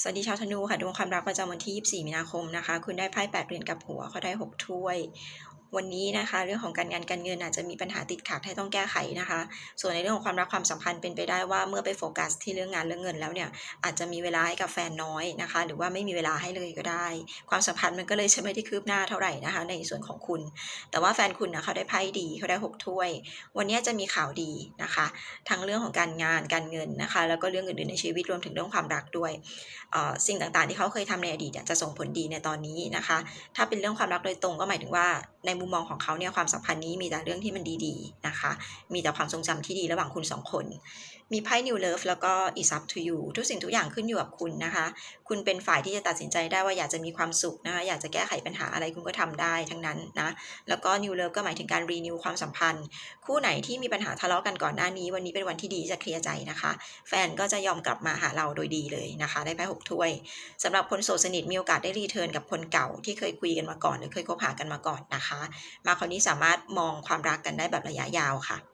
สวัสดีชาวธนูค่ะดวงความรักประจำวันที่ 24 มีนาคมนะคะ คุณได้ไพ่8เหรียญกับหัวเขาได้ 6 ถ้วย วันนี้นะคะ เรื่องของการงานการเงินอาจจะมีปัญหาติดขัดให้ต้องแก้ไขนะคะ ส่วนในเรื่องของความรักความสัมพันธ์เป็นไปได้ว่าเมื่อไปโฟกัสที่เรื่องงานเรื่องเงินแล้วเนี่ยอาจจะมีเวลาให้กับแฟนน้อยนะคะ หรือว่าไม่มีเวลาให้เลยก็ได้ ความสัมพันธ์มันก็เลยจะไม่ได้คืบหน้าเท่าไหร่นะคะ ในส่วนของคุณ แต่ว่าแฟนคุณนะเขาได้ไพ่ดีเขาได้6ถ้วย วันนี้จะมีข่าวดีนะคะ ทั้งเรื่องของการงานการเงินนะคะ แล้วก็เรื่องอื่นๆในชีวิตรวมถึงเรื่องความรักด้วยสิ่งต่างๆ ที่เขาเคยทำในอดีตเนี่ยจะส่งผลดีในตอนนี้นะคะ ถ้าเป็นเรื่องความรักโดยตรงก็หมายถึงว่าในมุมมองของเขาเนี่ยความสัมพันธ์นี้มีแต่เรื่องที่มันดีๆนะคะ มีแต่ความทรงจำที่ดีระหว่างคุณสองคน มีไพ่ New Love แล้วก็ Is Up to You ทุกสิ่งทุกอย่างขึ้นอยู่กับคุณนะคะ คุณเป็นฝ่ายที่จะตัดสินใจได้ว่าอยากจะมีความสุขนะคะอยากจะแก้ไขปัญหาอะไรคุณก็ทำได้ทั้งนั้นนะ แล้วก็ New Love ก็หมายถึงการ renew ความสัมพันธ์ คู่ไหนที่มีปัญหาทะเลาะกันก่อนหน้านี้ วันนี้เป็นวันที่ดีจะเคลียร์ใจนะคะ แฟนก็จะยอมกลับมาหาเราโดยดีเลยนะคะ ได้ไพ่หกถ้วยสำหรับคนโสดสนิทมีโอกาสได้รีเทิร์นกับคนเก่าที่เคยคุยกันมาก่อน หรือเคยคบหากันมาก่อนนะคะ มาคราวนี้สามารถมองความรักกันได้แบบระยะยาวค่ะ